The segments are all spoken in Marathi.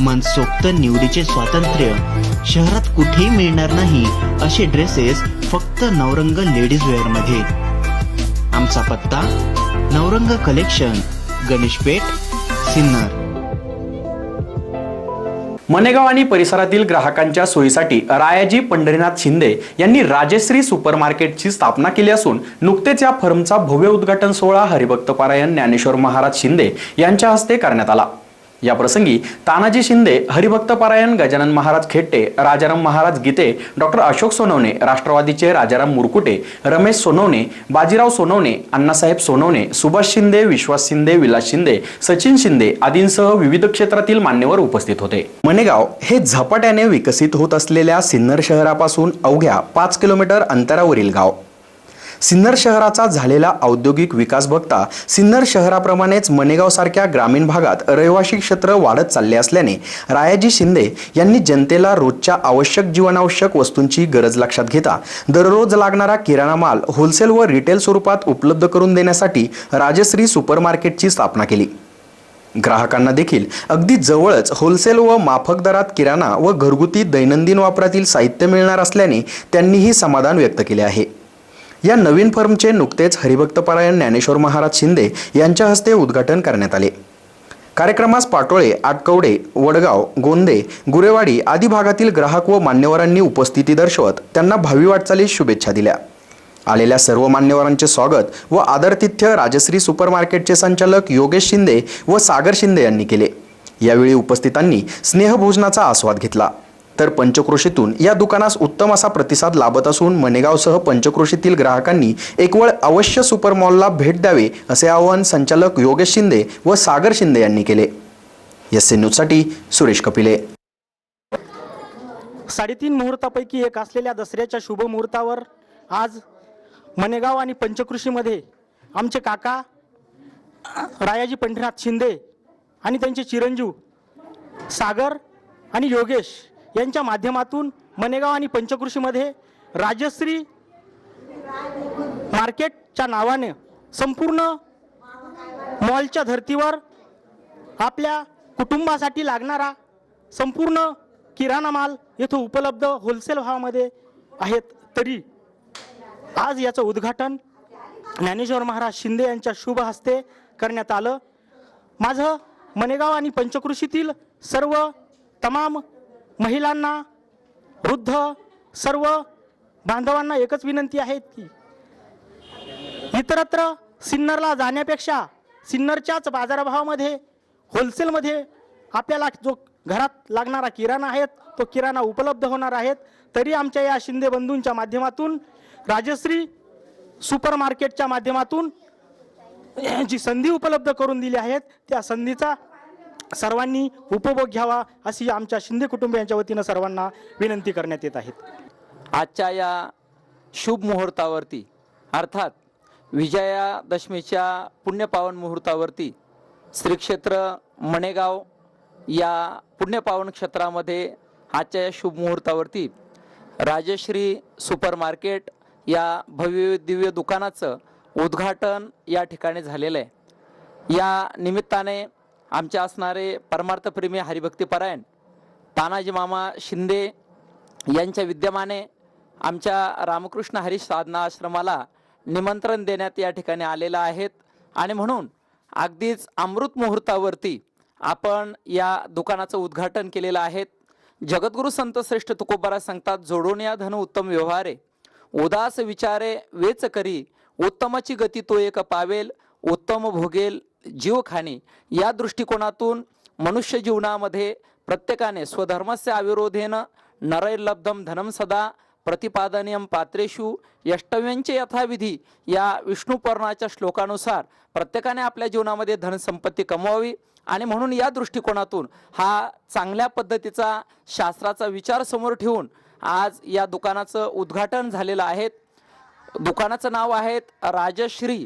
मनसोक्त निवडीचे स्वातंत्र्य. शहरात कुठेही मिळणार नाही असे ड्रेसेस फक्त नवरंग लेडीज वेअरमध्ये. आमचा पत्ता नवरंग कलेक्शन गणेशपेठ सिन्नर. मनेगाव आणि परिसरातील ग्राहकांच्या सोयीसाठी रायाजी पंढरीनाथ शिंदे यांनी राजश्री सुपर मार्केटची स्थापना केली असून नुकतेच या फर्मचा भव्य उद्घाटन सोहळा हरिभक्तपारायण ज्ञानेश्वर महाराज शिंदे यांच्या हस्ते करण्यात आला. या प्रसंगी तानाजी शिंदे हरिभक्तपारायण गजानन महाराज खेट्टे राजाराम महाराज गीते डॉक्टर अशोक सोनवणे राष्ट्रवादीचे राजाराम मुरकुटे रमेश सोनवणे बाजीराव सोनवणे अण्णासाहेब सोनवणे सुभाष शिंदे विश्वास शिंदे विलास शिंदे सचिन शिंदे आदींसह विविध क्षेत्रातील मान्यवर उपस्थित होते. मनेगाव हे झपाट्याने विकसित होत असलेल्या सिन्नर शहरापासून अवघ्या पाच किलोमीटर अंतरावरील गाव. सिन्नर शहराचा झालेला औद्योगिक विकास बघता सिन्नर शहराप्रमाणेच मनेगावसारख्या ग्रामीण भागात रहिवासी क्षेत्र वाढत चालले असल्याने रायाजी शिंदे यांनी जनतेला रोजच्या आवश्यक जीवनावश्यक वस्तूंची गरज लक्षात घेता. दररोज लागणारा किराणा माल होलसेल व रिटेल स्वरूपात उपलब्ध करून देण्यासाठी राजश्री सुपर मार्केटची स्थापना केली. ग्राहकांना देखील अगदी जवळच होलसेल व माफक दरात किराणा व घरगुती दैनंदिन वापरातील साहित्य मिळणार असल्याने त्यांनीही समाधान व्यक्त केले आहे. या नवीन फर्मचे नुकतेच हरिभक्तपरायण ज्ञानेश्वर महाराज शिंदे यांच्या हस्ते उद्घाटन करण्यात आले. कार्यक्रमास पाटोळे आटकवडे वडगाव गोंदे गुरेवाडी आदी भागातील ग्राहक व मान्यवरांनी उपस्थिती दर्शवत त्यांना भावी वाटचालीस शुभेच्छा दिल्या. आलेल्या सर्व मान्यवरांचे स्वागत व आदरतिथ्य राजश्री सुपर मार्केटचे संचालक योगेश शिंदे व सागर शिंदे यांनी केले. यावेळी उपस्थितांनी स्नेहभोजनाचा आस्वाद घेतला. तर पंचक्रोशीतून. या दुकानास उत्तम असा प्रतिसाद लाभत असून मणेगावसह पंचक्रोशीतील ग्राहकांनी एकवळ अवश्य सुपर मॉलला भेट द्यावे असे आवाहन संचालक योगेश शिंदे व सागर शिंदे यांनी केले. एस एन न्यूजसाठी सुरेश कपिले. साडेतीन मुहूर्तापैकी एक असलेल्या दसऱ्याच्या शुभ मुहूर्तावर आज मनेगाव आणि पंचकृषीमध्ये आमचे काका रायाजी पंढरीनाथ शिंदे आणि त्यांचे चिरंजीव सागर आणि योगेश यांच्या माध्यमातून मनेगाव आणि पंचकृषीमध्ये राजश्री मार्केटच्या नावाने संपूर्ण मॉलच्या धर्तीवर आपल्या कुटुंबासाठी लागणारा संपूर्ण किराणा माल येथे उपलब्ध होलसेल भावामध्ये आहेत. तरी आज याचं उद्घाटन ज्ञानेश्वर महाराज शिंदे यांच्या शुभ हस्ते करण्यात आलं. माझं मनेगाव आणि पंचकृषीतील सर्व तमाम महिलांना वृद्ध सर्व बांधवांना एकच विनंती आहे की इतरत्र सिन्नरला जाण्यापेक्षा सिन्नरच्याच बाजारभावामध्ये होलसेलमध्ये आपल्याला जो घरात लागणारा किराणा आहेत तो किराणा उपलब्ध होणार आहेत. तरी आमच्या या शिंदे बंधूंच्या माध्यमातून राजश्री सुपर मार्केटच्या माध्यमातून जी संधी उपलब्ध करून दिली आहेत त्या संधीचा सर्वांनी उपभोग घ्यावा अशी आमच्या शिंदे कुटुंबियांच्या वतीनं सर्वांना विनंती करण्यात येत आहेत. आजच्या या शुभ मुहूर्तावरती अर्थात विजयादशमीच्या पुण्यपावन मुहूर्तावरती श्रीक्षेत्र मणेगाव या पुण्यपावन क्षेत्रामध्ये आजच्या या शुभ मुहूर्तावरती राजश्री सुपर मार्केट या भव्य दिव्य दुकानाचं उद्घाटन या ठिकाणी झालेलं आहे. या निमित्ताने आमचे असणारे परमार्थप्रेमी हरिभक्तीपरायण तानाजी मामा शिंदे यांच्या विद्यमाने आमच्या रामकृष्ण हरी साधना आश्रमाला निमंत्रण देण्यात या ठिकाणी आलेलं आहेत. आणि म्हणून अगदीच अमृत मुहूर्तावरती आपण या दुकानाचं उद्घाटन केलेलं आहे. जगद्गुरु संत श्रेष्ठ तुकोबारा सांगतात जोडून या धन उत्तम व्यवहारे. उदास विचारे वेच करी. उत्तमाची गती तो एक पावेल. उत्तम भोगेल. जीवखानी या दृष्टिकोनातून मनुष्य जीवनामध्ये प्रत्येकाने स्वधर्मस्य अविरोधेन नरैर्लब्धम धनम सदा प्रतिपादनीयम पात्रेषु यष्टव्यांचे यथाविधी या विष्णुपर्णाच्या श्लोकानुसार प्रत्येकाने आपल्या जीवनामध्ये धनसंपत्ती कमवावी आणि म्हणून या दृष्टिकोनातून हा चांगल्या पद्धतीचा शास्त्राचा विचार समोर ठेवून आज या दुकानाचं उद्घाटन झालेलं आहे. दुकानाचं नाव आहेत राजश्री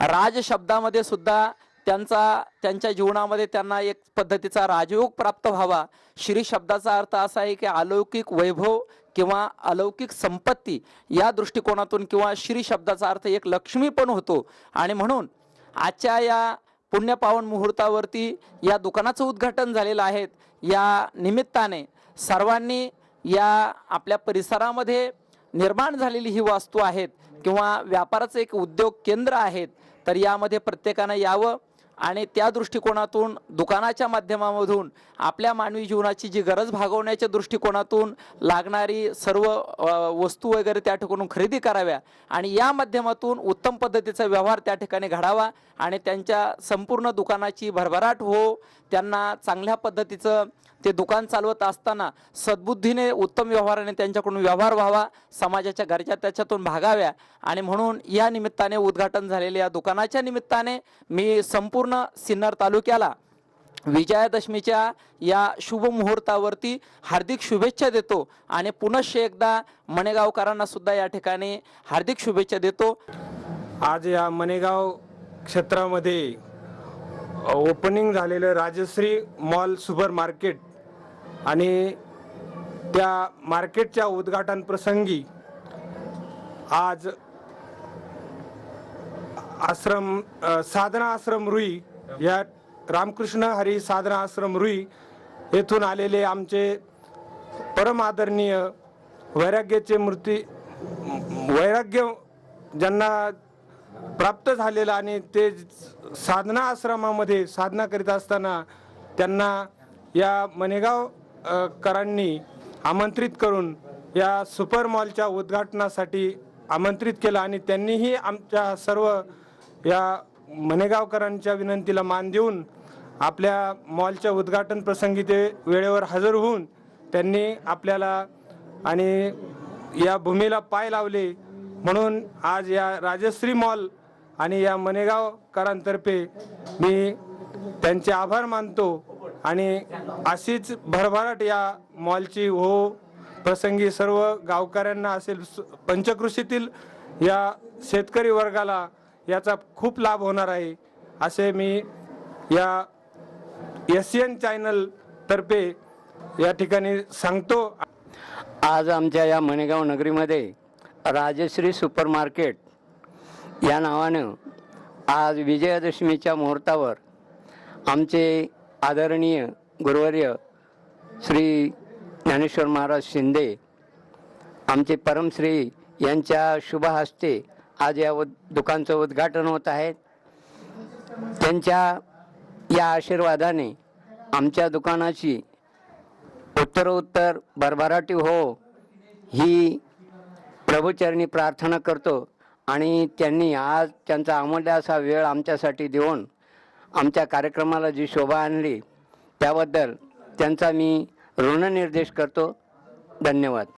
राज शब्दामध्ये सुद्धा त्यांचा त्यांच्या जीवनामध्ये त्यांना एक पद्धतीचा राजयोग प्राप्त व्हावा. श्री शब्दाचा अर्थ असा आहे की अलौकिक वैभव किंवा अलौकिक संपत्ती या दृष्टिकोनातून किंवा श्री शब्दाचा अर्थ एक लक्ष्मी पण होतो. आणि म्हणून आजच्या या पुण्यपावन मुहूर्तावरती या दुकानाचं उद्घाटन झालेलं आहे. या निमित्ताने सर्वांनी या आपल्या परिसरामध्ये निर्माण झालेली ही वास्तू आहेत. किंवा व्यापाराचं एक उद्योग केंद्र आहेत तर यामध्ये प्रत्येकानं यावं. आणि त्या दृष्टिकोनातून दुकानाच्या माध्यमामधून आपल्या मानवी जीवनाची जी गरज भागवण्याच्या दृष्टिकोनातून लागणारी सर्व वस्तू वगैरे त्या ठिकाणून खरेदी कराव्या. आणि या माध्यमातून उत्तम पद्धतीचा व्यवहार त्या ठिकाणी घडावा आणि त्यांच्या संपूर्ण दुकानाची भरभराट हो त्यांना चांगल्या पद्धतीचं ते दुकान चालवत असताना सद्बुद्धीने उत्तम व्यवहाराने त्यांच्याकडून व्यवहार व्हावा समाजाच्या गरजा त्याच्यातून भागाव्या. आणि म्हणून या निमित्ताने उद्घाटन झालेल्या या दुकानाच्या निमित्ताने मी संपूर्ण सिन्नर तालुक्याला विजयादशमीच्या या शुभ मुहूर्तावरती हार्दिक शुभेच्छा देतो. आणि पुनश्च एकदा मणेगावकरांना सुद्धा या ठिकाणी हार्दिक शुभेच्छा देतो. आज या मनेगाव क्षेत्रामध्ये ओपनिंग झालेलं राजश्री मॉल सुपर मार्केट आणि त्या मार्केटच्या उद्घाटन प्रसंगी आज आश्रम साधना आश्रम रुई या रामकृष्ण हरी साधना आश्रम रुई येथून आलेले आमचे परम आदरणीय वैराग्याचे मूर्ती वैराग्य ज्यांना प्राप्त झालेलं आणि ते साधना आश्रमामध्ये साधना करीत असताना त्यांना या मनेगाव करांनी आमंत्रित करून या सुपर मॉलच्या उद्घाटनासाठी आमंत्रित केलं आणि त्यांनीही आमच्या सर्व या मनेगावकरांच्या विनंतीला मान देऊन आपल्या मॉलच्या उद्घाटन प्रसंगी ते वेळेवर हजर होऊन त्यांनी आपल्याला आणि या भूमीला पाय लावले. म्हणून आज या राजश्री मॉल आणि या मनेगावकरांतर्फे मी त्यांचे आभार मानतो. आणि अशीच भरभराट या मॉलची हो प्रसंगी सर्व गावकऱ्यांना असेल स- पंचकृषीतील या शेतकरी वर्गाला याचा खूप लाभ होणार आहे असे मी या एस एन चॅनल तर्फे या ठिकाणी सांगतो. आज आमच्या या मणेगाव नगरीमध्ये राजश्री सुपर मार्केट या नावानं आज विजयादशमीच्या मुहूर्तावर आमचे आदरणीय गुरुवर्य श्री ज्ञानेश्वर महाराज शिंदे आमचे परमश्री यांच्या शुभ हस्ते आज या उद दुकानचं उद्घाटन होत आहे. त्यांच्या या आशीर्वादाने आमच्या दुकानाची उत्तरोत्तर भरभराटी हो ही प्रभूचरणी प्रार्थना करतो आणि त्यांनी आज त्यांचा अमूल्य असा वेळ आमच्यासाठी देऊन आमच्या कार्यक्रमाला जी शोभा आणली त्याबद्दल त्यांचा मी ऋणनिर्देश करतो. धन्यवाद.